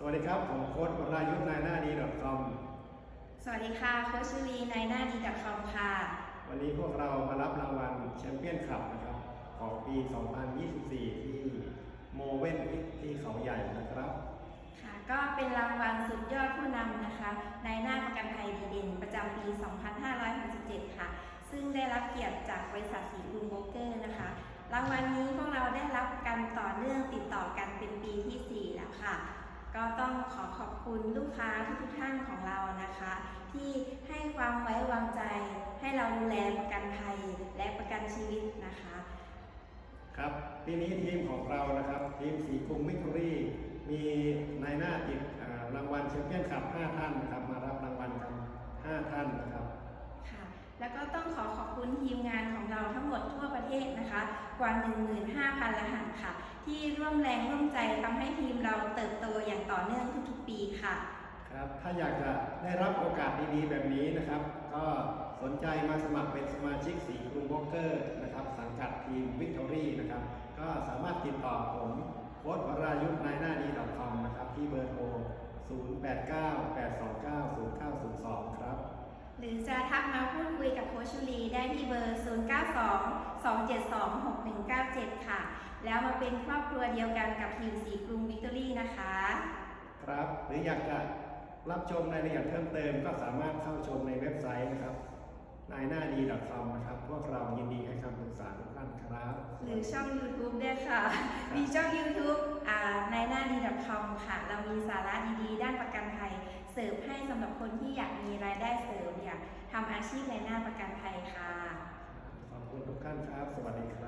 สวัสดีครับ ผมโค้ดวรายุทธ์นายหน้าดี .com สวัสดีค่ะ โคชชุลีในหน้าดีดับคอมค่ะ วันนี้พวกเรามารับรางวัลแชมเปี้ยนคัพนะครับ ของปี 2024 ที่โมเว่นที่เขาใหญ่นะครับ ค่ะ ก็เป็นรางวัลสุดยอดผู้นำนะคะ ในหน้าประกันภัยดีเด่นประจำปี 2567 ค่ะ ซึ่งได้รับเกียรติจากบริษัทสีลุงโบรกเกอร์นะคะ รางวัลนี้พวกเราได้รับกันต่อเนื่องติดต่อกันเป็นปีที่4แล้วค่ะ ก็ต้องขอขอบคุณลูกค้าทุกๆท่านของเรานะคะ ที่ให้ความไว้วางใจ ให้เราดูแลประกันภัยและประกันชีวิตนะคะ ครับปีนี้ทีมของเรานะครับทีมสีกรุงวิกตอรี่มีนายหน้าติดอ่ารางวัลแชมเปี้ยนคัพ5ท่านนะครับมารับรางวัลกัน5ท่านนะครับค่ะแล้วก็ต้องขอขอบคุณทีมงานของเราทั้งหมดทั่วประเทศนะคะ กว่า 15,000รหัสค่ะ ที่ร่วมแรงร่วมใจทำให้ทีมเราเติบโตอย่างต่อเนื่องทุกๆ ปีค่ะ ครับ ถ้าอยากจะได้รับโอกาสดีๆ แบบนี้นะครับ ก็สนใจมาสมัครเป็นสมาชิกสีกรุงโบรกเกอร์นะครับ สังกัดทีมวิกตอรี่นะครับ ก็สามารถติดต่อผมโค้ดวรายุทธ์นายหน้าดี .com นะครับ ที่เบอร์โทร 0898290902 ครับ หรือจะทักมาพูดคุยกับโคชชุลีได้ที่เบอร์ 0922726197 ค่ะ แล้วมาเป็นครอบครัวเดียวกันกับทีมสีกรุงวิกตอรี่นะคะ ครับหรืออยากจะรับชมรายละเอียดเพิ่มเติมก็สามารถเข้าชมในเว็บไซต์นะครับนายหน้าดี .com นะครับ พวกเรายินดีให้คำปรึกษาทุกท่านครับ หรือช่อง YouTube ด้วยค่ะ มีช่อง YouTube อ่าในหน้าดี .com ค่ะ เรามีสาระดีๆ ด้านประกันภัย เสิร์ฟให้สำหรับคนที่อยากมีรายได้เสริมอยากทำอาชีพในหน้าประกันภัยค่ะ ขอบคุณทุกท่านครับ สวัสดีครับ